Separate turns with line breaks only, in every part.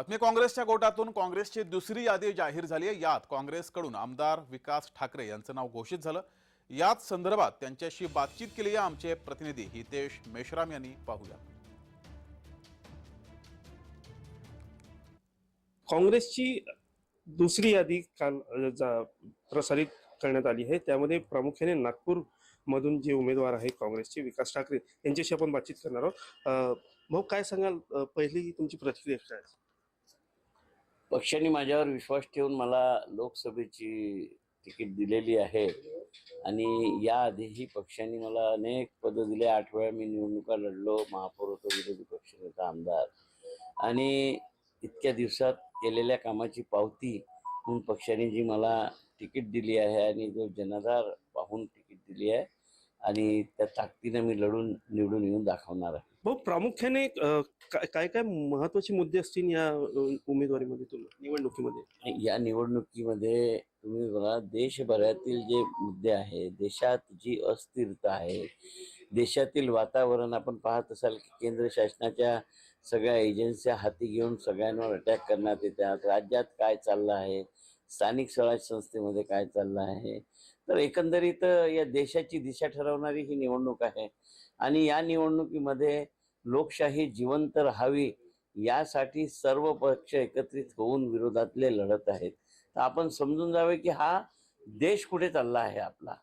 बातमी काँग्रेसच्या गोटातून काँग्रेसची दुसरी यादी जाहीर झाली आहे. यात काँग्रेसकडून आमदार विकास ठाकरे यांचं नाव घोषित झालं. याच संदर्भात त्यांच्याशी बातचीत केली आहे आमचे प्रतिनिधी हितेश मेश्राम यांनी. पाहूया.
काँग्रेसची दुसरी यादी काल जा- प्रसारित करण्यात आली आहे. त्यामध्ये प्रामुख्याने नागपूर मधून जे उमेदवार आहे काँग्रेसचे विकास ठाकरे यांच्याशी आपण बातचीत करणार आहोत. मग भाऊ काय सांगाल? पहिली तुमची प्रतिक्रिया काय
पक्षाने माझ्यावर विश्वास ठेवून मला लोकसभेची तिकीट दिलेली आहे. आणि याआधीही पक्षाने मला अनेक पदं दिले. आठ वेळा मी निवडणुका लढलो. महापौर होतो विरोधी पक्षनेता आमदार. आणि इतक्या दिवसात केलेल्या कामाची पावती म्हणून पक्षाने जी मला तिकीट दिली आहे आणि जो जनाधार पाहून तिकीट दिली आहे आणि त्या ताकदीनं मी लढून निवडून येऊन दाखवणार आहे.
भाऊ प्रामुख्याने अ, काय काय काय महत्त्वाचे मुद्दे असतील या अ, उमेदवारीमध्ये तुला निवडणुकीमध्ये?
या निवडणुकीमध्ये तुम्ही बघा देशभरातील जे मुद्दे आहेत देशात जी अस्थिरता आहे देशातील वातावरण आपण पाहत असाल की केंद्र शासनाच्या सगळ्या एजन्स्या हाती घेऊन सगळ्यांवर अटॅक करण्यात येतात. राज्यात काय चाललं आहे? स्थानिक स्वराज संस्थेमध्ये काय चाललं आहे? तर एकंदरीत या देशाची दिशा ठरवणारी ही निवडणूक आहे. आणि या निवडणुकीमध्ये लोकशाही जिवंत राहावी यासाठी सर्व पक्ष एकत्रित होऊन विरोधातले लढत आहेत. तर आपण समजून जावे की हा देश कुठे चालला आहे आपला?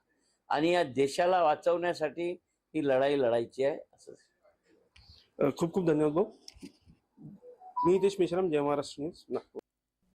आणि या देशाला वाचवण्यासाठी ही लढाई लढायची आहे असं.
खूप खूप धन्यवाद भाऊ. मी हितेश मेश्राम जय महाराष्ट्र न्यूज नागपूर.